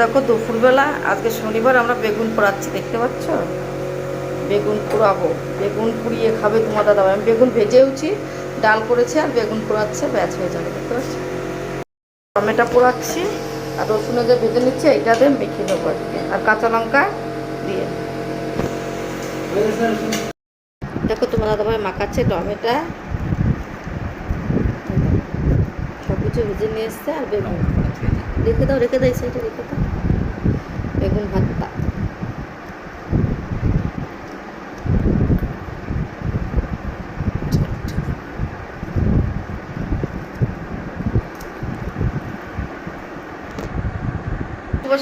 দেখো দুপুরবেলা, আজকে শনিবার আমরা বেগুন পোড়াচ্ছি, দেখতে পাচ্ছ? বেগুন পোড়াবো। বেগুন পুড়িয়ে খাবে তোমার দাদা আমি বেগুন ভেজেওছি ডাল করেছে আর বেগুন পোড়াচ্ছে ব্যাচ হয়ে যাবে, দেখতে পাচ্ছ? টমেটো পোড়াচ্ছি, আর রসুনে যে ভেজে নিচ্ছে, এইটা দিয়ে মেখে দেবো আজকে। আর কাঁচা লঙ্কা দিয়ে। দেখো তোমার দাদা ভাই মাখাচ্ছে টমেটো। সব কিছু ভেজে নিয়ে এসছে আর বেগুন। রেখে দাও রেখে দাও, এই সাইডে রেখে দাও। বেগুন ভর্তা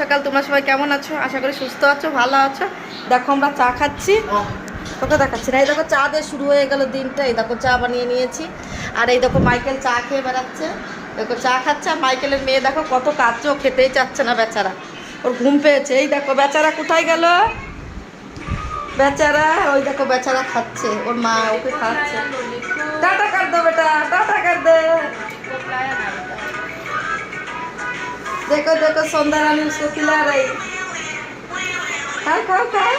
সকাল, তোমরা সবাই কেমন আছো? আশা করি সুস্থ আছো, ভালো আছো। দেখো, আমরা চা খাচ্ছি। তোকে দেখাচ্ছি না। এই দেখো, চা দিয়ে শুরু হয়ে গেল দিনটা। এই দেখো, চা বানিয়ে নিয়েছি। আর এই দেখো, মাইকেল চা খেয়ে বেড়াচ্ছে। দেখো, চা খাচ্ছে। মাইকেলের মেয়ে দেখো, কত কাঁদছে। খেতেই চাচ্ছে না, বেচারা। ওর ঘুম পেয়েছে। এই দেখো, বেচারা কোথায় গেল? বেচারা, ওই দেখো, বেচারা খাচ্ছে। ওর মা ওকে খাচ্ছে। টাটা দে বেটা, টাটা দে। দেখো দেখো সন্ধ্যা রানী উসকো খিলা রাই। খাও খাও খাও।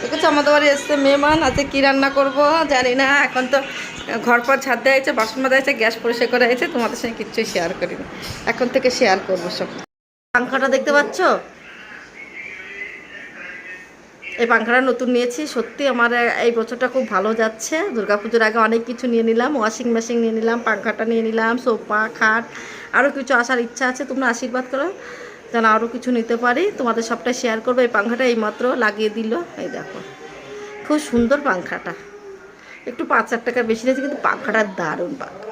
দেখেছ, আমাদের বাড়ি এসছে মেহমান আছে কি রান্না করব জানি না। এখন তো ঘর পর ছাদ দেওয়া হয়েছে, বাসন মাজা হয়েছে, গ্যাস পরিষ্কার করা হয়েছে, তোমাদের সঙ্গে কিচ্ছু শেয়ার করিনি। এখন থেকে শেয়ার করব সব। পাংখাটা দেখতে পাচ্ছ? এই পাংখাটা নতুন নিয়েছি। সত্যি আমার এই বছরটা খুব ভালো যাচ্ছে। দুর্গাপুজোর আগে অনেক কিছু নিয়ে নিলাম। ওয়াশিং মেশিন নিয়ে নিলাম, পাংখাটা নিয়ে নিলাম, সোফা, খাট আরও কিছু আসার ইচ্ছা আছে। তোমরা আশীর্বাদ করো, যেন আরও কিছু নিতে পারি। তোমাদের সবটা শেয়ার করব। এই পাংখাটা এইমাত্র লাগিয়ে দিল। এই দেখো, খুব সুন্দর পাংখাটা। একটু পাঁচ হাজার টাকা বেশি নিয়েছে, কিন্তু পাংখাটা দারুণ পাংখা।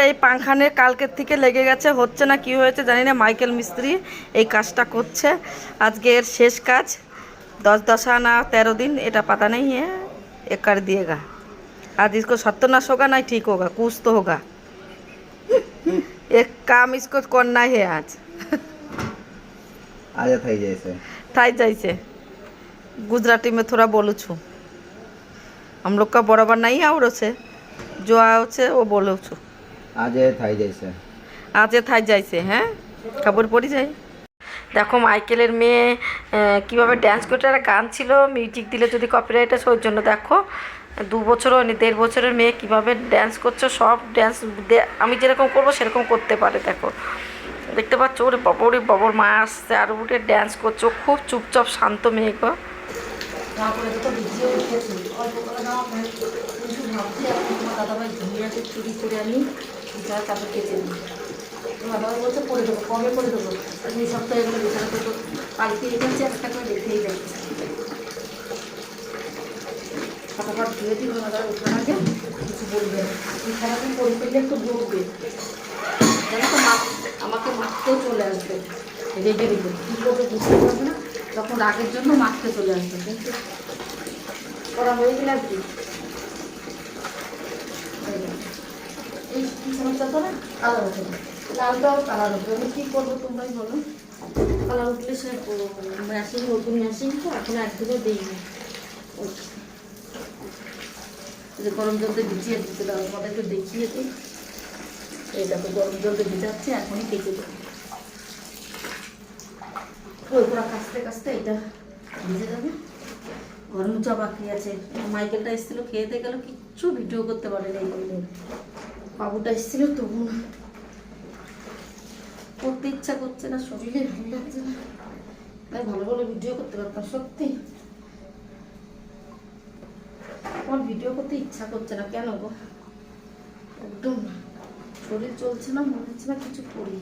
এই পাংখানের কালকের থেকে লেগে গেছে হচ্ছে না কি হয়েছে জানি না মাইকেল মিস্ত্রি এই কাজটা করছে আজকে এর শেষ কাজ दस दस आना तेरह दिन एटा पता नहीं है ये कर दिएगा आज इसको सत्यानाश होगा नहीं ठीक होगा कुछ तो होगा एक काम इसको करना है आज આજે થઈ જશે थाई जैसे गुजराती में थोड़ा बोलूँ छू हम लोग का बराबर नहीं आवड़ो से जो आओ से वो बोलो छू আজে থাই যাইছে। আজে থাই যাইছে হ্যাঁ? খবর পড়ি যাই। দেখো মাইকেলের মেয়ে কীভাবে ড্যান্স করতে একটা গান ছিল মিউজিক দিলে যদি কপিরাইট আছে ওর জন্য দেখো দু বছর হয়নি দেড় বছরের মেয়ে কীভাবে ড্যান্স করছে সব ড্যান্স আমি যেরকম করব সেরকম করতে পারে দেখো। দেখতে পাচ্ছ ওরে বাবা ওরে বাবর মা আসছে আর উঠে ড্যান্স করছ খুব চুপচাপ শান্ত মেয়ে গো। বিছানা তারপর কেচে নিই। দাদাভাই বলছে, পরে দেবো, কবে করে দেবো? দুই সপ্তাহ এগুলো বিছানা তো পাল্টে রেখেছি একটা করে দেখেই যাচ্ছে। ফটাফট ধুয়ে দিই ওঠার আগে কিছু বলবে বিছানাটা করে ফেললে একটু বলবে জানো তো, মা আমাকে মারতেও চলে আসবে। রেগে রেগে। কী করবে বুঝতে পারবে না? তখন রাগের জন্য মারতে চলে আসবে, কিন্তু করা হয়ে গেলে আর কি এই দেখো। বলো উঠলে সে যে গরম জলতে ভিজিয়ে দিতে দাও আমাদেরকে দেখিয়ে দিই এই দেখো গরম জলতে ভিজাচ্ছি এখনই কেটে দেবো ওই কাছতে এটা ভিজে যাবে গরম চা বাকি আছে। মাইকেলটা এসেছিল খেয়েতে গেল, কিচ্ছু ভিডিও করতে পারেনি এই বাবুটা এসেছিল, তবু করতে ইচ্ছা করছে না, শরীরে ভালো লাগছে না। তাই ভালো ভালো ভিডিও করতে পারতাম, সত্যি। আমার ভিডিও করতে ইচ্ছা করছে না, কেন গো? একদম না। শরীর চলছে না, মনে হচ্ছে না কিছু করি।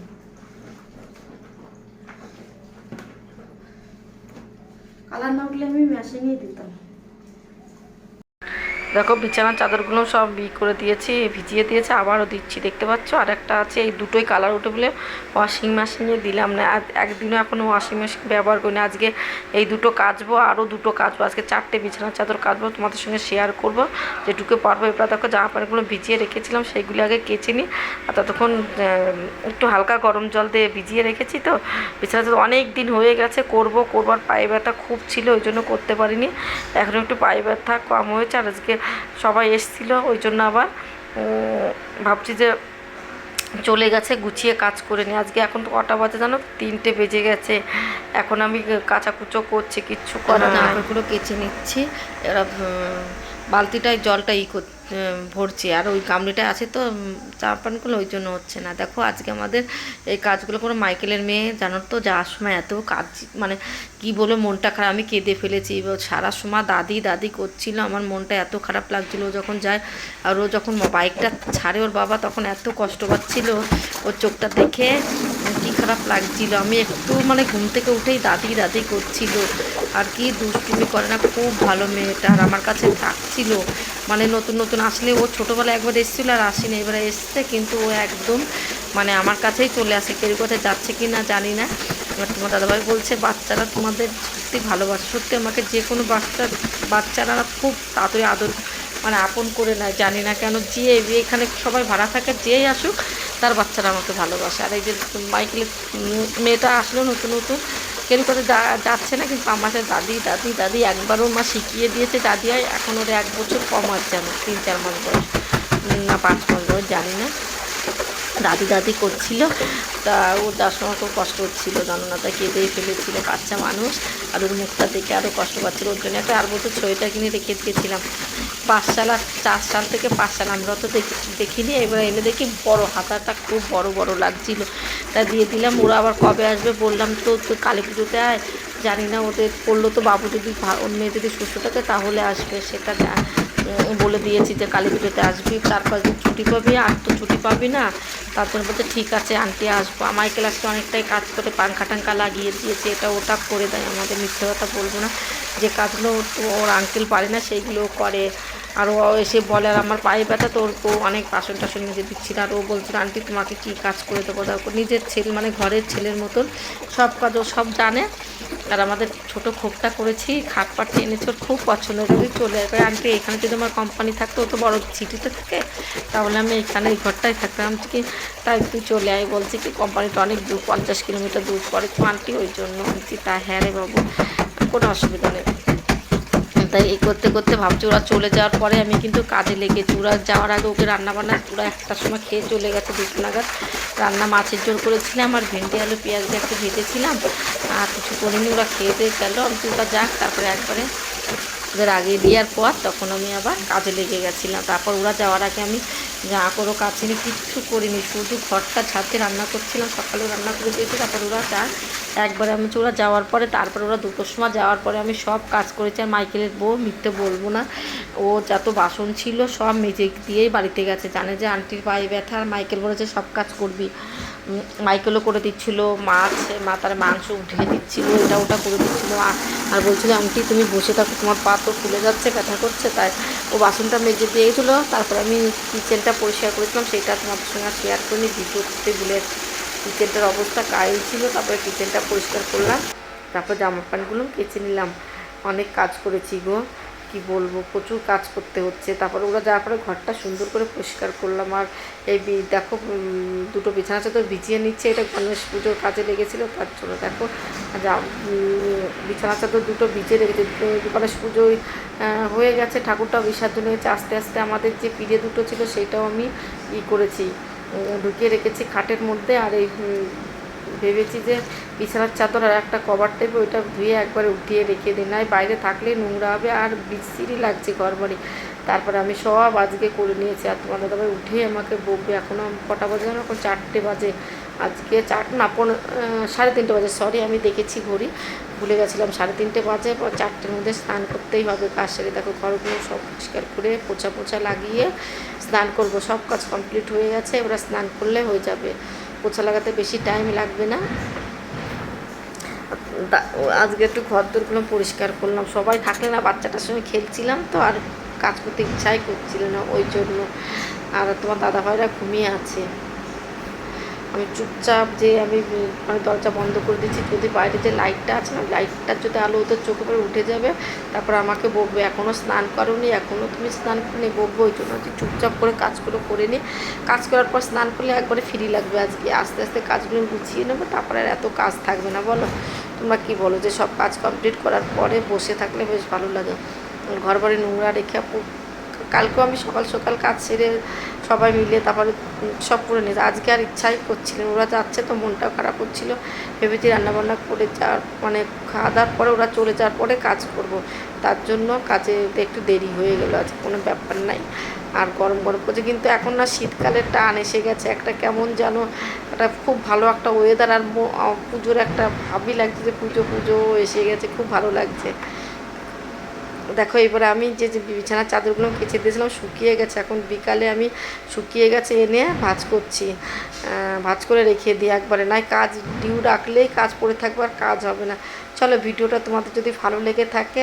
কালার না উঠলে আমি মেশিনেই দিতাম। দেখো, বিছানার চাদরগুলো সব ই করে দিয়েছি, ভিজিয়ে দিয়েছে, আবারও দিচ্ছি, দেখতে পাচ্ছ? আর একটা আছে, এই দুটোই কালার উঠে বলে ওয়াশিং মেশিনে দিলাম না। একদিনও এখনও ওয়াশিং মেশিন ব্যবহার করিনি। আজকে এই দুটো কাচবো, আরও দুটো কাচবো। আজকে চারটে বিছানার চাদর কাচবো, তোমাদের সঙ্গে শেয়ার করব। যেটুকু পারব, এবার দেখো জামা প্যান্টগুলো ভিজিয়ে রেখেছিলাম, সেইগুলি আগে কেচে নিই আর ততক্ষণ একটু হালকা গরম জল দিয়ে ভিজিয়ে রেখেছি তো। বিছানা চাদর অনেক দিন হয়ে গেছে, করব করবার পায়ে ব্যথা খুব ছিল, ওই জন্য করতে পারিনি। এখন একটু পায়ে ব্যথা কম হয়েছে, আর আজকে সবাই এসেছিল ওই জন্য আবার ভাবছি যে চলে গেছে গুছিয়ে কাজ করে নিই। আজকে এখন তো কটা বাজে জানো তিনটে বেজে গেছে। এখন আমি কাঁচাকুচো করছি কিচ্ছু করে না জামাকাপড়গুলো কেচে নিচ্ছি। এরা বালতিটায় জলটা ই ভরছি। আর ওই গামলিটা আছে তো চা পানগুলো ওই জন্য হচ্ছে না। দেখো, আজকে আমাদের এই কাজগুলো করে মাইকেলের মেয়ে, জানো তো, যাওয়ার সময় এত কাজ মানে কি বলে মনটা খারাপ। আমি কেঁদে ফেলেছি। সারা সময় দাদি দাদি করছিল। আমার মনটা এত খারাপ লাগছিল। যখন যায়, আর ও যখন বাইকটা ছাড়ে, ওর বাবা তখন এত কষ্ট পাচ্ছিল। ওর চোখটা দেখে কি খারাপ লাগছিল। আমি একটু মানে ঘুম থেকে উঠেই দাদি দাদি করছিল। আর কি দুষ্টুমি করে না, খুব ভালো মেয়েটা। আর আমার কাছে থাকছিল মানে নতুন নতুন আসলে ও ছোটোবেলায় একবার এসেছিল আর আসেনি, এবারে এসছে, কিন্তু ও একদম মানে আমার কাছেই চলে আসে, কেউ কোথায় যাচ্ছে কি না জানি না। এবার তোমার দাদাভাই বলছে, বাচ্চারা তোমাদের সত্যি ভালোবাসে, সত্যি আমাকে যে কোনো বাচ্চা, বাচ্চারা খুব তাড়াতাড়ি আদর মানে আপন করে নেয়, জানি না কেন, যে এখানে সবাই ভাড়া থাকে, যেই আসুক, তার বাচ্চারা আমাকে ভালোবাসে। আর এই যে মাইকেলের মেয়েটা আসলো নতুন নতুন কেন করে যাচ্ছে না, কিন্তু আমার সাথে দাদি দাদি দাদি একবারও মা শিখিয়ে দিয়েছে, দাদি আর এখন ওর এক বছর কম আছে আমার তিন, চার মাস বয়স। না, পাঁচ মাস বয়স, জানি না। দাদি দাদি করছিল, তা ওর যার সময় খুব কষ্ট হচ্ছিল, জানো তা কেঁদেই ফেলেছিল বাচ্চা মানুষ। আর ওর মুখটা দেখে আরও কষ্ট পাচ্ছিল, ওর জন্য একটা আর বছর সোয়েটার কিনে রেখে দিয়েছিলাম। পাঁচ সাল আর চার সাল থেকে পাঁচ সাল আমরা তো দেখি, দেখিনি, এবার এনে দেখি বড় হাতাটা খুব বড় বড় লাগছিল। তা দিয়ে দিলাম, ওরা আবার কবে আসবে বললাম তো তো কালী পুজোতে আয়। জানি না, ওদের করল তো বাবু যদি ওর মেয়ে যদি সুস্থ থাকে তাহলে আসবে, সেটা বলে দিয়েছি যে কালী পুজোতে আসবি চার পাঁচ দিন ছুটি পাবি, আর তো ছুটি পাবি না। তারপরে বলতে ঠিক আছে, আন্টি, আসব। মাইকেল আজকে অনেকটাই কাজ করে পাঙ্খা টাঙ্খা লাগিয়ে দিয়েছে, এটা ওটা করে দেয়। আমাদের মিথ্যে কথা বলব না। যে কাজগুলো ওর আঙ্কেল পারে না, সেইগুলো করে। আর ও এসে বলে, আর আমার পায়ে ব্যথা তো ওর অনেক বাসন টাসন নিজে দিচ্ছিল আর ও বলছিল, আন্টি, তোমাকে কী কাজ করে দেবো? দেখো, নিজের ছেলে মানে ঘরের ছেলের মতন সব কাজ ও সব জানে। আর আমাদের ছোট খোপটা করেছি, খাট পাট এনেছে, ওর খুব পছন্দ। যদি চলে আসবে, আন্টি, এখানে যদি আমার কোম্পানি থাকতো, ও তো বড় সিটিতে থাকে, তাহলে আমি এখানে এই ঘরটাই থাকতাম। কি, তাই তুই চলে আয়। বলছি কি কোম্পানিটা অনেক দূর, পঞ্চাশ কিলোমিটার দূর পরে তো আন্টি, ওই জন্য বলছি তা হ্যাঁ রে বাবু, কোনো অসুবিধা নেই। তাই এই করতে করতে ভাবছি ওরা চলে যাওয়ার পরে আমি কিন্তু কাজে লেগেছি। ওরা যাওয়ার আগে ওকে রান্নাবান্না ওরা একটার সময় খেয়ে চলে গেছে দুটো রান্না মাছের জোর করেছিলাম আর ভেন্ডি, আলু, পেঁয়াজ দিয়ে একটু ভেজেছিলাম। আর কিছু করিনি, ওরা খেয়ে দিয়ে গেল। আমি ওটা যাক, তারপরে একবারে ওদের আগে দেওয়ার পর তখন আমি আবার কাজে লেগে গেছিলাম। তারপর ওরা যাওয়ার আগে আমি যা করো কাছিনি কিচ্ছু করিনি, শুধু ঘরটা ছাদে রান্না করছিলাম সকালে রান্না করে দিয়েছি, তারপর ওরা যা, একবারে আমি ওরা যাওয়ার পরে, তারপর ওরা দুটোর সময় যাওয়ার পরে আমি সব কাজ করেছি, আর মাইকেলের বউ মিথ্যে বলব না, ও যত বাসন ছিল সব মেজে দিয়েই বাড়িতে গেছে, জানে যে আন্টির পায়ে ব্যথা, আর মাইকেল বলেছে সব কাজ করবি। মাইকেলও করে দিচ্ছিল মাছ মাথার মাংস উঠিয়ে দিচ্ছিল, এটা ওটা করে দিচ্ছিল আর বলছিল, আন্টি তুমি বসে থাকো, তোমার পা তো ফুলে যাচ্ছে, ব্যথা করছে, তাই ও বাসনটা মেজে দিয়েছিল, তারপর আমি কিচেনটা পরিষ্কার করেছিলাম, সেটা তোমাদের সঙ্গে শেয়ার করিনি ভিডিও করতে ভুলে কিচেনটার অবস্থা কাইল ছিল, তারপরে কিচেনটা পরিষ্কার করলাম, তারপর জামা প্যান্টগুলো কেচে নিলাম। অনেক কাজ করেছি গো। কি বলব, প্রচুর কাজ করতে হচ্ছে। তারপরে ওরা যাওয়ার পরে ঘরটা সুন্দর করে পরিষ্কার করলাম। আর এই দেখো দুটো বিছানা চাদর ভিজিয়ে নিচ্ছে। এটা গণেশ পুজোর কাজে লেগেছিলো, তার জন্য দেখো যা বিছানা চাদর দুটো ভিজে রেখেছে। গণেশ পুজোয় হয়ে গেছে ঠাকুরটা বিসর্জন হয়েছে। আস্তে আস্তে আমাদের যে পিড়ে দুটো ছিল, সেটাও আমি ই করেছি। ঢুকিয়ে রেখেছি খাটের মধ্যে। আর এই ভেবেছি যে বিছানার চাদর আর একটা কভার টেপে, ওইটা ধুয়ে একবারে উঠিয়ে রেখে দিই। নাই, বাইরে থাকলে নোংরা হবে আর বিশ্রী লাগছে ঘর বাড়ি তারপরে আমি সব আজকে করে নিয়েছি আর তোমার দাদাভাই উঠে আমাকে বকবে। এখনও কটা বাজে জানো? এখন চারটে বাজে। আজকে চার, না, পনেরো সাড়ে তিনটে বাজে। সরি আমি দেখেছি ঘড়ি। ভুলে গেছিলাম, সাড়ে তিনটে বাজে। চারটের মধ্যে স্নান করতেই হবে কাজ সেরে। দেখো, ঘরগুলো সব পরিষ্কার করে পোছা পোছা লাগিয়ে স্নান করব। সব কাজ কমপ্লিট হয়ে গেছে, এবার স্নান করলে হয়ে যাবে। লাগাতে বেশি টাইম লাগবে না। আজকে একটু ঘর দোরগুলো পরিষ্কার করলাম। সবাই থাকলে না, বাচ্চাটার সঙ্গে খেলছিলাম তো, আর কাজ করতে ইচ্ছাই করছিল না, ওই জন্য। আর তোমার দাদাভাইরা ঘুমিয়ে আছে। আমি চুপচাপ যে আমি মানে দরজা বন্ধ করে দিচ্ছি, যদি বাইরে যে লাইটটা আছে না লাইটটার যদি আলো ওদের চোখে পরে উঠে যাবে, তারপর আমাকে বকবে। এখনও স্নান করোনি এখনও তুমি স্নান করনি বকবো, ওই জন্য যে চুপচাপ করে কাজগুলো করে নিই কাজ করার পর স্নান করলে একবারে ফ্রি লাগবে আজকে। আস্তে আস্তে কাজগুলো গুছিয়ে নেব, তারপরে আর এত কাজ থাকবে না, বলো। তোমরা কি বলো? যে সব কাজ কমপ্লিট করার পরে বসে থাকলে বেশ ভালো লাগে। ঘর বাড়ি নোংরা রেখে কালকেও আমি সকাল সকাল কাজ সেরে সবাই মিলে তারপরে সব করে নিয়েছে। আজকে আর ইচ্ছাই করছিলেন ওরা যাচ্ছে তো মনটাও খারাপ হচ্ছিল ভেবেছি রান্নাবান্না করে যাওয়ার মানে খাওয়া দাওয়ার পরে ওরা চলে যাওয়ার পরে কাজ করব। তার জন্য কাজে একটু দেরি হয়ে গেলো। আজকে কোনো ব্যাপার নাই। আর গরম গরম করছে কিন্তু এখন না শীতকালের টান এসে গেছে। একটা কেমন যেন একটা খুব ভালো একটা ওয়েদার আর পুজোর একটা ভাবই লাগছে যে পুজো পুজো এসে গেছে। খুব ভালো লাগছে। দেখো এবারে আমি যে বিছানার চাদরগুলো কেচে দিয়েছিলাম, শুকিয়ে গেছে। এখন বিকালে আমি শুকিয়ে গেছে, এনে ভাজ করছি। ভাজ করে রেখে দিই একবারে। নয় কাজ, ডিউ রাখলেই কাজ পড়ে থাকবে, আর কাজ হবে না। চলো ভিডিওটা তোমাদের যদি ভালো লেগে থাকে,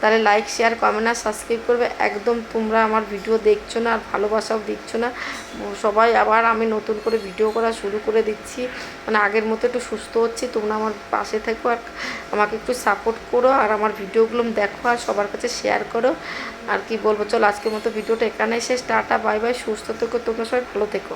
তাহলে লাইক শেয়ার কমেন্ট আর সাবস্ক্রাইব করবে। একদম তোমরা আমার ভিডিও দেখছ না আর ভালোবাসাও দিচ্ছ না। সবাই আবার আমি নতুন করে ভিডিও করা শুরু করে দিচ্ছি। মানে আগের মতো একটু সুস্থ হচ্ছি, তোমরা আমার পাশে থেকো আর আমাকে একটু সাপোর্ট করো আর আমার ভিডিওগুলো দেখো আর সবার কাছে শেয়ার করো। আর কি বলব, চলো আজকের মতো ভিডিওটা এখানেই শেষ। টাটা বাই বাই সুস্থ থেকো, তোমরা সবাই ভালো থেকো।